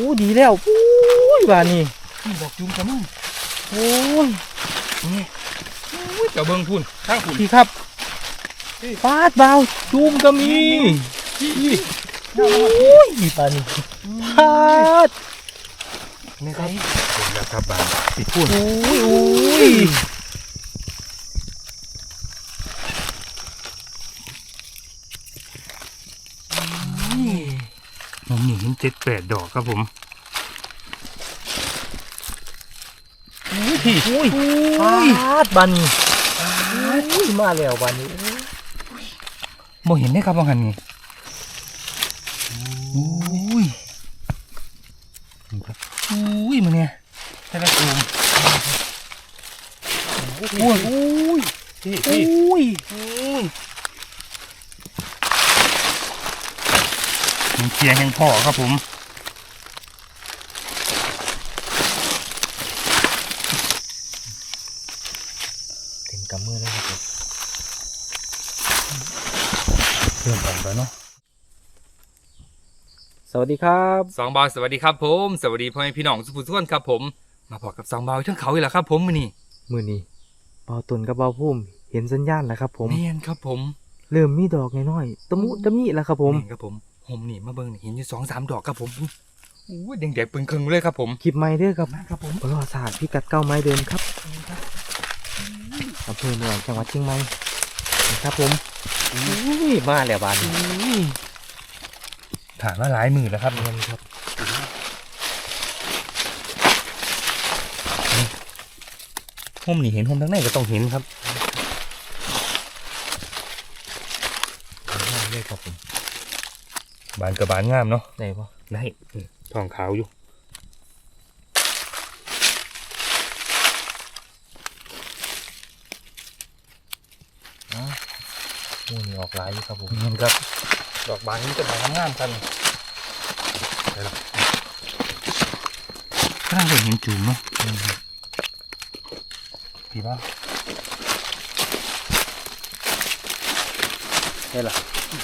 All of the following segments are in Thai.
อู้ดีแล้วปุ้ยบานนี่นี่ดอกจุ่มกันมึงโอ้ยนี่อุ้ยเจ้าเบิ่งพุ่นข้างพุ่นพี่ครับฟาดเบาจูมก็มีนี่โอ้ยบานนี่ฟาดนี่ครับเห็นแล้วครับบานติดพุ่นโอ้ยโอ้ย ผมนี่ เห็นเจ็ดแปดดอกครับผมพี่โอ้ยฟาดบานนี่โอ้ยมาแล้วบานนี่บ่เห็นได้ครับบางหันนี่อุ้ยอุ้ยมันเนี่ยแต่ละตูมโอ้ยโอ้ยพี่โอ้พี่ย มันเคลียร์แห่งพ่อครับผมเต็มกำมือเลยครับผมเริ่มออกแล้วเนาะสวัสดีครับสองบาวสวัสดีครับ ผมสวัสดีพ่อแม่พี่น้องสุภุทุกคนครับผม มาพอกับสองบาวทั้งเขาอีกแล้วครับ ผมมื้อนี้มือนี้เบาตุนกับเบาพุ่มเห็นสัญญาณแล้วครับ ผมแม่นครับผม เริ่มมีดอกน้อยๆตะมุตะมิแล้วครับผมแนครับผม ผมนี่มาเบิ่งนี่เห็นอยู่สองสามดอกครับผมอู้ยแดงแดงๆปึงครึ่งเลยครับผมคลิปใหม่เด้อครับครับผมรอศาสตร์พิกัดเก้าไม้เดิมครับอำเภอเมืองจังหวัดเชียงใหม่ครับผมอุ้ยมาแล้วบานนี้ผ่านมาหลายมือแล้วครับเงินครับผมนี่เห็นผมทั้งในก็ต้องเห็นครับ มาเลยครับผม บานกับบานงามเนาะไหนวะได้นี่ทองขาวอยู่อ๋อมูนี่ออกหลายอยู่ครับผมเห็นครับ ดอกบานนี้จะบานงามๆกันไปละข้างเห็นจุ่มเนาะดีป่ะได้ละ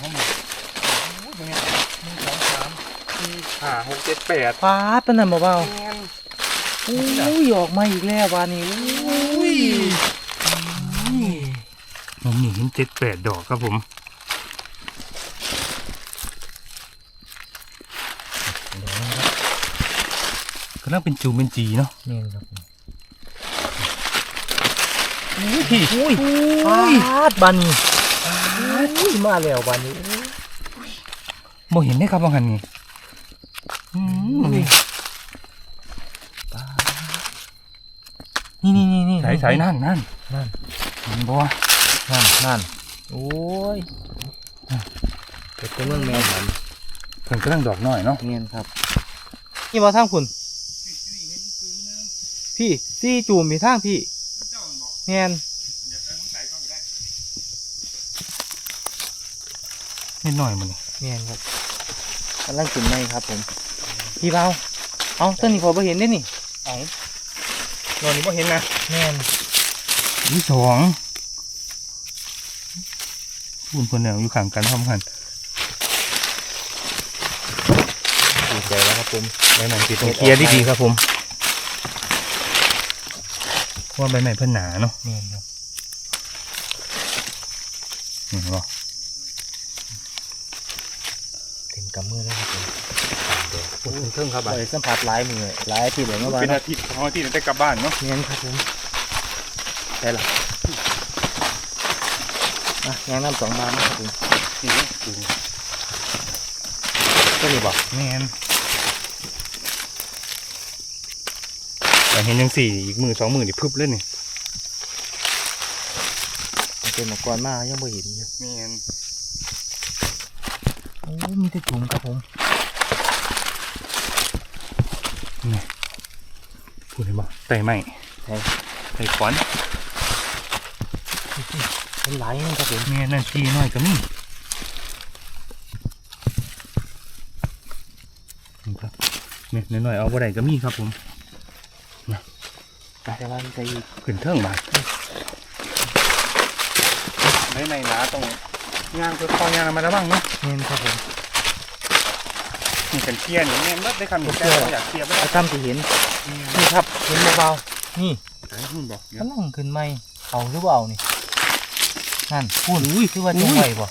ห้องหนึ่งหนึ่งสองสาม สี่ห้าหกเจ็ดแปดฟาดปานนันเบาแม่นๆอุ้ยออกมาอีกแล้วบานนี้อุ้ยผมนี่เห็นเจ็ดแปดดอกครับผมก็น่าเป็นจูเป็นจีเนาะนี่ครับผมพี่อุ้ยฟาดบานนี้อุ้ยมาแล้วบานนี้บ่เห็นได้ครับบางหันนี่อืม นี่นี่นี่นี่นี่ใส่ใส่นั่นนั่นนั่นเห็นบ่นั่นนั่นโอ้ยเป็นตัวเมืองแมวหันเพิ่นกำลังดอกน้อยเนาะเงียนครับนี่มาทางคุณพี่ซี่จูมมีทางพี่เงียนนิดหน่อยมันนี่เงียนครับกำลังขึ้นในครับผม พี่เบาเอาต้นนี้พอไปเห็นได้นี่เอาตอนนี้บ่เห็นนะเงียนที่สองคุณเพิ่นแล้วอยู่ข้างกันพร้อมกันดีใจแล้วครับผมใบใหม่ติดตรงเคลียร์ดีๆครับผมเพราะว่าใบใหม่เพิ่นหนาเนาะเงียนครับเห็นบ่เต็มกำมือแล้ว ครับผมโอ้ยเพิ่งครับไปสัมผัสหลายมือหลายที่เหลือเมื่อวานเป็นเนาะอาทิตย์ของอาทิตย์ได้กลับบ้านเนาะเงียนครับผมได้ละอะงานน้ำสองบาทนะครับผมนี่เนาะดูต้นนี้บอกแม่นแต่เห็นยังสี่อีกมือสองมือนี่พึบเลยนี่มันเป็นหมกรมายังไม่เห็นอยู่แม่นโอ้มีแต่จุ่มครับผม พูดได้บ่ไต่ไม้ใช่ไต่ขวานเป็นหลายนั่นครับผมแม่นั่นทีน้อยก็มีนี่ครับเนี่ยน้อยๆเอาบ่ได้ก็มีครับผมแต่ว่ามันจะอีกขึ้นเทิงบาดไม่ในหนาตรงย่างคือคอย่างมาแล้วบ้างเนาะเงินครับผม มีกันเคลียร์นี่แม่นบ่ได้คำนี้แต่ว่อยากเคลียร์บ่ได้เอาตามที่เห็น นี่ครับ เห็นเบาๆนี่ไอ้หุ่นบอกเดี๋ยวกำลังขึ้นไหมเอาหรือเปล่านี่ นั่นพูดคือว่าจงไว้บ่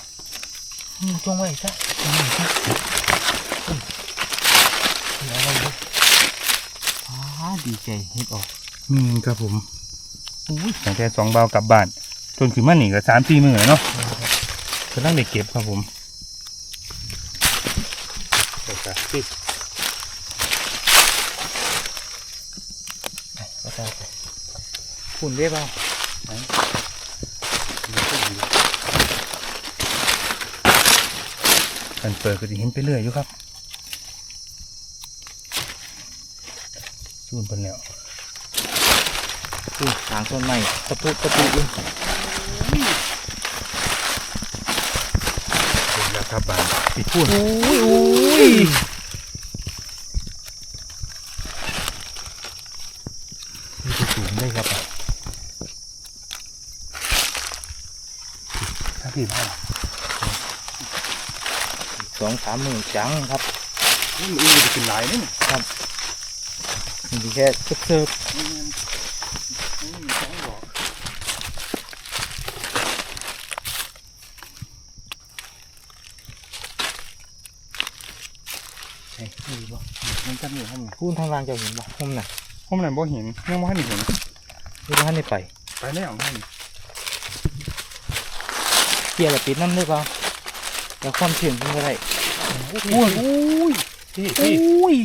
อืมจงไว้ซะจงไว้ซะอืมเดี๋ยวอะไรดูอ๋อดีใจเฮ็ดออกอืมครับผมอุ้ยตั้งแต่สองเบากลับบ้านจนขึ้นมาหนีก็สามสี่มื้อเนาะกำลังได้เก็บครับผมโอเค สิก็ได้ไปฝุ่นได้เปล่าไหนมันเปิดก็จะเห็นไปเรื่อยอยู่ครับซูนเพิ่นแล้วฝุ่นทางต้นไม้ตะปุตะปุอยู่เห็นแล้วครับบานติดฝุ่นอุ้ยอุ้ย นี่จะสูงได้ครับถ้าพี่บ้าน สองสามหมื่นจังครับนี่มันอื่นจะเป็นหลายนี่มีแค่เสิร์ฟใช่ดีบ่มันจะมีห้องฝุ่นทางล่างจะเห็นบ่ผมน่ะห้องนั้นบ่เห็นยังบ่ทันได้เห็นที่ท่านได้ไป ไปแล้วของท่านเกียร์แบบปิดน้ำได้เปล่า แล้วความเสี่ยงเป็นอะไรอุ้ยอุ้ยพี่พี่อุ้ย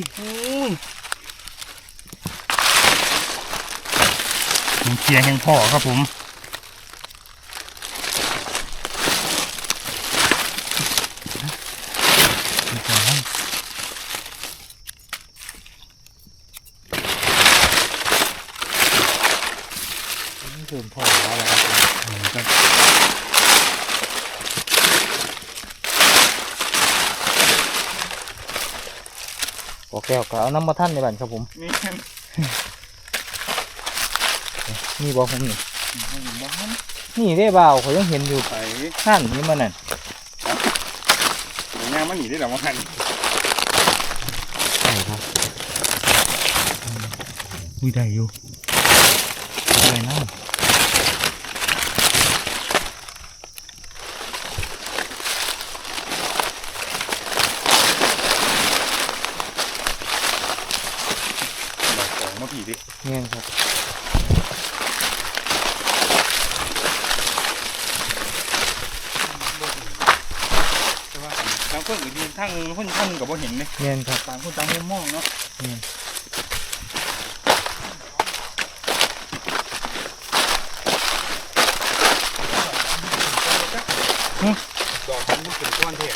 มันเคลียร์แห่งพ่อครับผม นี่คือพ่อแล้วแหละครับผม ครับ โอแก้วก็เอาน้ำมาท่านในบ้านครับผมนี่แค่นี่บอกผมนี่บ้านนี่ได้เปล่าเขายังเห็นอยู่ไปนั่นนี่มันนั่นงานมันหนีได้หรอวะท่านใช่ครับอุ้ยได้อยู่อะ ไรนะดอกของมาผีดิเนี่ยครับแต่ว่าทางคนก็ดีทางคนทางกับบ่เห็นเลยเนี่ยครับต่างคนต่างมุมมองเนาะเนี่ยดอกมันเป็นก้อนเทศ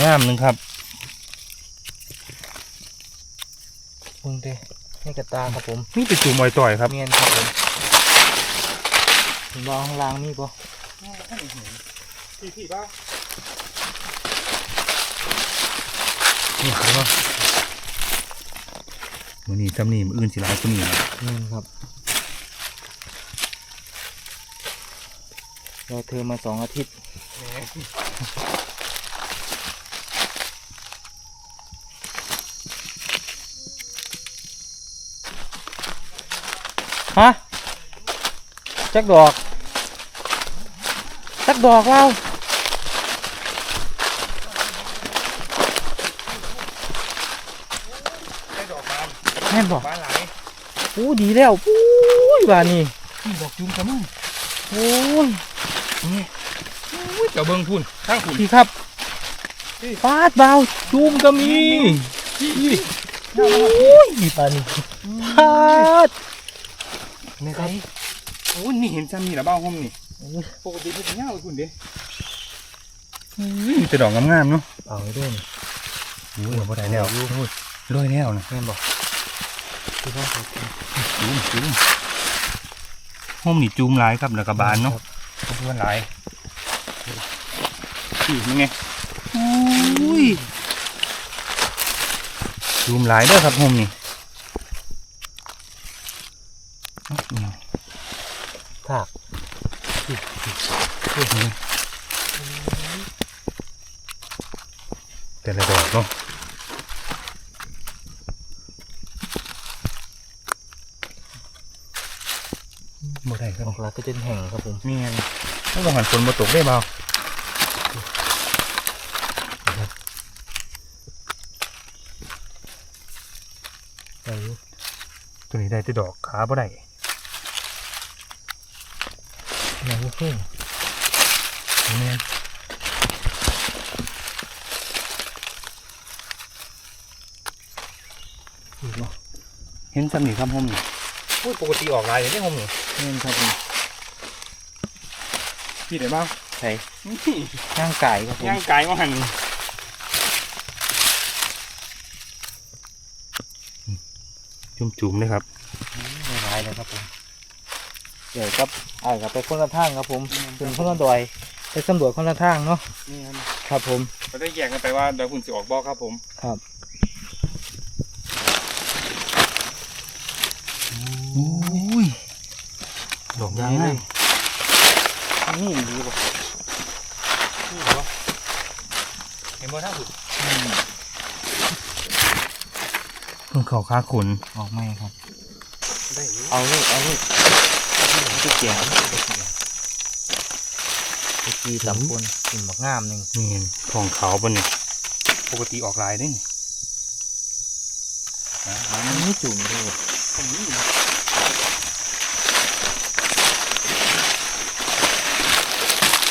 งามหนึ่งครับ มึงเด้ให้ กระตาครับผมนี่เป็นจุ่มอยต่อยครับเมียนครับผมเห็นบ่ข้างล่างนี่ปะพี่พี่บ้านี่ครับว่าวันนี้จำนี่มืออื่นสิหลายคนนี้นะเมียนครับรอเธอมาสองอาทิตย์ ฮะจักดอกจักดอกเราแม่นบอกบ้านหลายโอ้ดีแล้วปุ้ยบานนี่นี่ดอกจุ่มกันมั้งโอ้ยอุ้ยเจ้าเบิ้งพุ่นข้างพุ่นพี่ครับฟาดเบาจูมก็มีโอ้ยบานนี่ฟาด นี่ครับโอ้ยนี่เห็นจำนี่ละเบ้าห้องนี่โอ้ยปกติเป็นเงาคุณเด้มีแต่ดอกงามๆเนาะเอาไว้ด้วยนี่โอ้ยบ่ได้แล้วโอ้ยรวยแล้วนะแม่นบอกพี่ครับจุ่มจุ่มห้องนี่จุ่มหลายครับแล้วก็บานเนาะขบวนหลายนี่มันไงอุ้ยจุ่มหลายเด้อครับห้องนี่เอ้าเนี่ย ถาก นี่ แต่ละดอกเนาะบ่ได้ครับออกแล้วก็จะแห้งครับผมเมียนต้องหันฝนมาตกได้เปล่าได้อยู่ตัวนี้ได้แต่ดอกขาบ่ได้ยังไม่เพิ่ง เมียนอีกเนาะเห็นสำนีครับผมนี่พูดปกติออกลายอย่างนี้ผมนี่เงินครับผมพี่ได้บ้างใส่ย่างไก่ครับผมย่างกายว่าหันจุ่มๆเลยครับไม่ร้ายเลยครับผมเดี๋ยวครับอ่ากับไปคนละทางครับผมเป็นคนละดอย ไปสำรวจคนละทางเนาะนี่ครับครับผมเราได้แยกกันไปว่าดอยคุณสิออกบ่ครับผมครับอุ้ยดอกยางเลยนี่ดีป่ะเห็นบ่ท่าสุดเพิ่งเขาค้าขุนออกไม่ครับได้เอาเลยเอาเลยที่เกียง ตะกี้สามคนกินบักงามหนึ่งนี่เห็นของเขาปะเนี่ยปกติออกลายได้นี่อ่ามันไม่จุ่มเลยผมนี่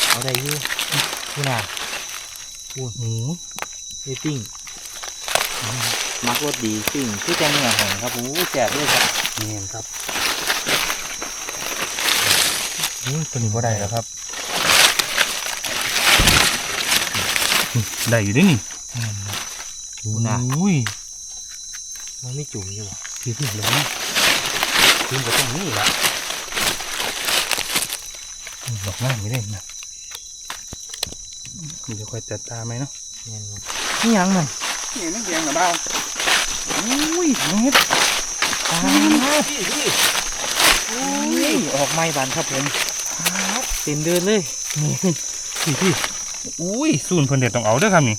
เอาได้อยูนี่น่ะโอ้โหเรตติ้งมักรสดีสิ่งที่จะเหนียวแห้งครับผมแจกด้วยครับนี่เห็นครับอุ้ยตัวนี้ก็ได้แล้วครับนี่ ได้อยู่ด้วยนี่ดูน่ะอุ้ยมันไม่จุ่มอยู่พี่พี่แล้วนะพี่ก็ต้องนี่ละดอกหน้าไม่ได้นะมันจะค่อยจัดตาไหมเนาะเนียนครับนี่ยังมันนี่นักเรียนกับเบ้าอุ้ยเน็ดตาพี่พี่อุ้ยออกไม้บานครับผมเต็มเดินเลยนี่พี่พี่ อุ้ยสูนเพิ่นเด็ดต้องเอาเด้อครับนี่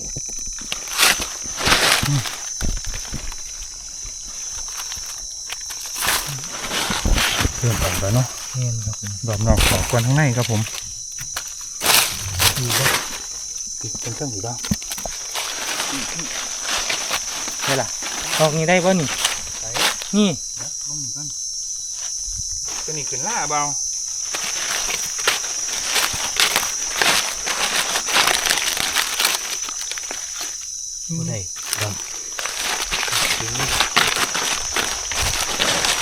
เริ่มออกแล้วเนาะเนียนครับผมดอกนอกสองกวนข้างในครับผมดีครับปิดเป็นเครื่องอยู่บ้างได้ล่ะออกนี้ได้ป่ะนี่ไปนี่นะลงหนึ่งกันตัวนี้ขึ้นล่าเบา บ่ได้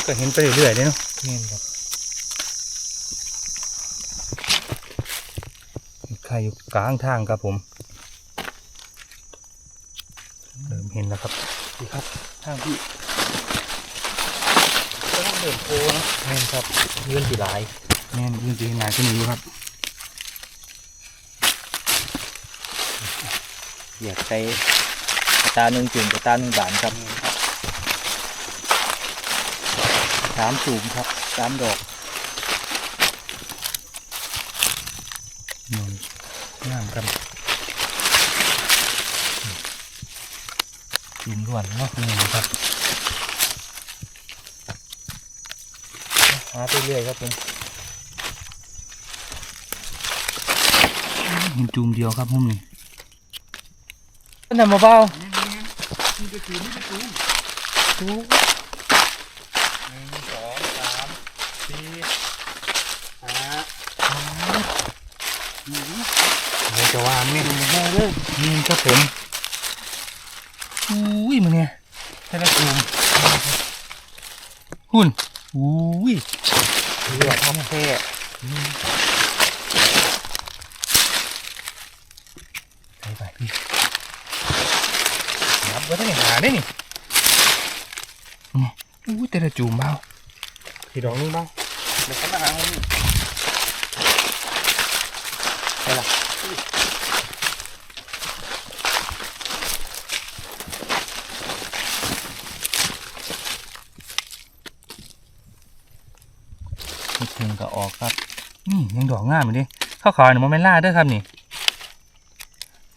ก็เห็นไปเรื่อยๆเลยเนาะเนียนครับใครอยู่กลางทางครับผมเริ่มเห็นแล้วครับดีครับทางพี่ก็ต้องเดินโพนะเนียนครับเงื่อนสีหลายแม่นจริงๆนายขึ้นอยู่ครับอยากไป ตาหนึ่งจุ่มกับตาหนึ่งบานครับสามจุ่มครับสามดอกนอนงามครับจุ่มด่วนเนาะนี่ครับหาไปเรื่อยครับผมเห็นจูมเดียวครับผมนี่ก็นำมาเบา นี่ก็คือนี่ก็คือดูกหนึ่งสองสามสี่ห้าเราจะวางนี่จุ่มแห้เลยนี่ครับผมอุ้ยมันเนี่ยแต่ละจูมหุ่นอุ้ยเลือดท้องแค่ไปไปพี่ นับไว้ตั้งแต่หาได้นี่นี่อุ้ยแต่ละจูมเบาพี่ดอกนึงเบาเดี๋ยวเขามาหาผมนี่ไปละนิดนึงก็ออกครับนี่ยังดอกงามอยู่ดิข้าวขาวเนี่ยมันไม่ล่าเด้อครับนี่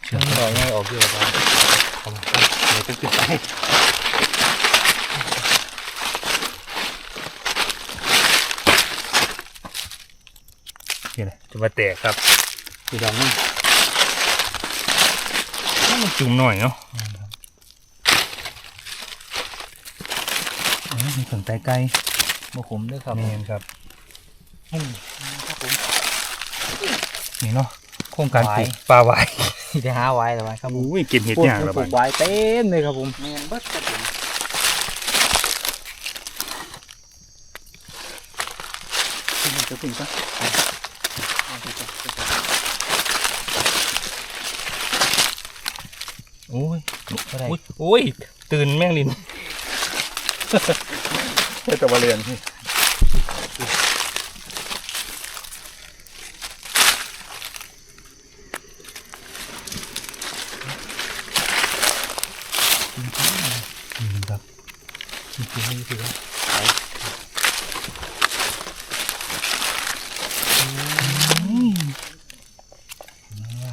เชื่อมดอกง่ายออกอกอยู่บ้างเอามาเดี๋ยวจะติดไปนี่แหละจะมาแตกครับสีดำนี่มันจุ่มหน่อยเนาะอืมมีสนใจไก่บ่ขมด้วยครับเมนครับอืมครับผมนี่เนาะโครงการหวายปลูกปลาไหวายที่ได้หาไว้แล้วครับผมอุ้ยเก็บเห็ดปลูกยากแล้วปลูบ้ากนไว้เต็มเลยครับผมแมนเบิดครับผมจะถึงปะโอ้ยก็ได้อุ้ยโอ้ยตื่นแม่งลินเฮ้ยแต่ว่าเรียนพี่ อืมครับจริงๆ นี่คือว่า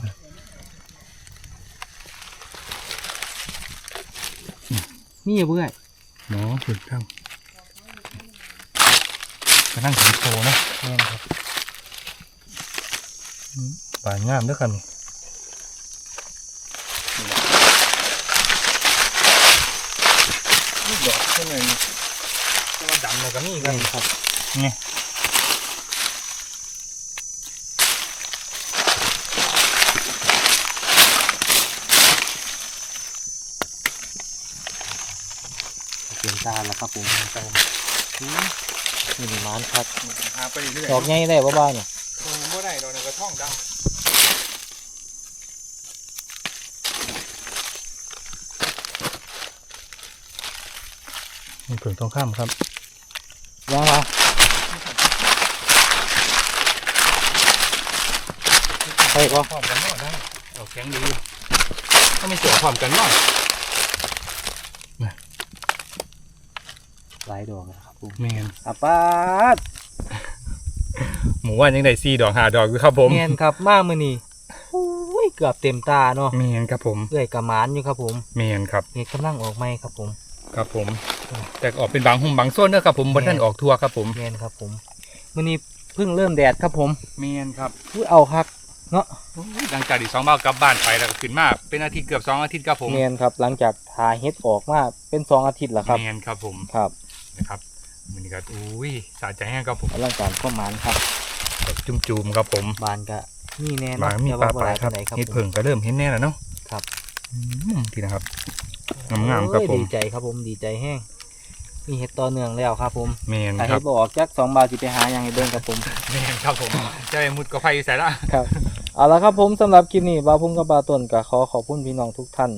อืมนี่อย่าเบื่อเนาะถูกต้องกระนั่งถึงโตนะแม่นครับป่านงามเด้วยครับนี่ลูกดอกใช่ไหมแต่ ว่าดำเลยก็มีครัแม่บนครับนี่เปลี่ยนตาแล้วครับผมครับผมอืมนี่นี่มันครับหาไปเรื่อยดอกใหญ่ได้บ่บ้าเนี่ยคงบ่ได้ดอกในกระท่องดำมีผลตรงข้ามครับ ยังมา ไปก็พร้อมกันเนาะได้เอาแข็งดีถ้าไม่เจอพร้อมกันเนาะหลายดอกนะครับผมแมนอาป้าดหมูว่ายังได้สี่ดอกหาดอกอยู่ครับผมแม่นครับมามื้อนี้โอ้ยเกือบเต็มตาเนาะแมนครับผมเอื้อยกระหมานอยู่ครับผมแมนครับเห็ดกำลังออกใหม่ครับผม ครับผม แต่ออกเป็นบางหุ่มบางโซนเด้อครับผมบนท่านออกทัวร์ครับผมแม่นครับผมมื้อนี้เพิ่งเริ่มแดดครับผมแมนครับอุ้ยเอาครับ เนาะหลังจากที่สองเบ้ากลับบ้านไปแล้วก็ขึ้นมาเป็นอาทิตย์เกือบสองอาทิตย์ครับผมแม่นครับ หลังจากหาเห็ดออกมาเป็นสองอาทิตย์แล้วครับแมนครับผมครับนะครับมันก็อุ้ยสะใจแห้งครับผมกำลังการข้อหมานครับแบบจุ่มๆครับผมบานก็มีแน่มาเนาะมีแต่ปว่าลาบ่ปลาหลายครับปานใดครับเห็ดผมเพิ่งก็เริ่มเห็นแน่แล้วเนาะครับอืมทีนะครับงามๆครับผโอ้ยมดีใจครับผมดีใจแห้งมีเห็ดต่อเนื่องแล้วครับผมแมนถ้าคเห็รัดบบ่ออกจักสองบาทสิไปหาอย่างให้เบิ่งครับผมแมนครับผมเจะไปมุดกระไฟใส่ละครับ เอาละครับผมสำหรับคลิปนี้บาวพุ่งกับบาวต้นก็ขอขอบคุณพี่น้องทุกท่าน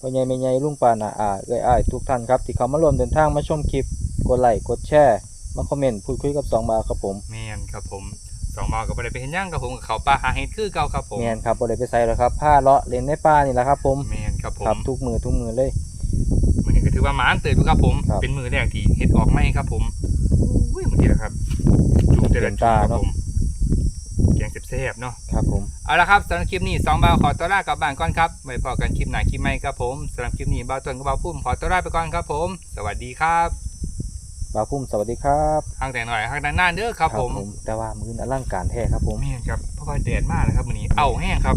พ่อใหญ่แม่ใหญ่ลุงป้าน้าอาเอ้ยอ้ายทุกท่านครับที่เขามาร่วมเดินทางมาชมคลิปกดไลค์กดแชร์มาคอมเมนต์พูดคุยกับสองบาวครับผมแมนครับผมสองเบากับอะไรไปเห็นย่างครับผมกับเขาปลาหาเห็ดคือเก่าครับผมแมนครับบ่ได้ไปใส่แล้วครับผ้าเลาะเล่นในป่านี่แหละครับผมแมนครับผมครับทุกมือทุกมือเลยมือนี้ก็ถือว่าหมานเติบอยู่ครับผมครับเป็นมือแรกที่เห็ดออกไหมครับผมอุ้ยมือนี้นะครับจูงแต่ละเต็มจูตางครับเนาะผม แซ่บๆเนาะครับผมเอาละครับสำหรับคลิปนี้สองเบาขอตัวลากลับบ้านก่อนครับไว้พอกันคลิปหน้าคลิปใหม่ครับผมสำหรับคลิปนี้เบาต้นกับเบาพุ่มขอตัวลาไปก่อนครับผม สวัสดีครับบาวพุ่มสวัสดีครับห่างแต่หน่อยห่างแต่หน้าเด้อครับผมแต่ว่ามืออลังการแท้ครับผมแม่นครับเพราะว่าแดดมากเลยครับวันนี้เอาแห้งครับ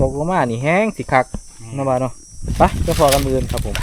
ตกลงมานี่แห้งสิคักนาะบาเนาะไปจะพอกันมืออื่นครับผม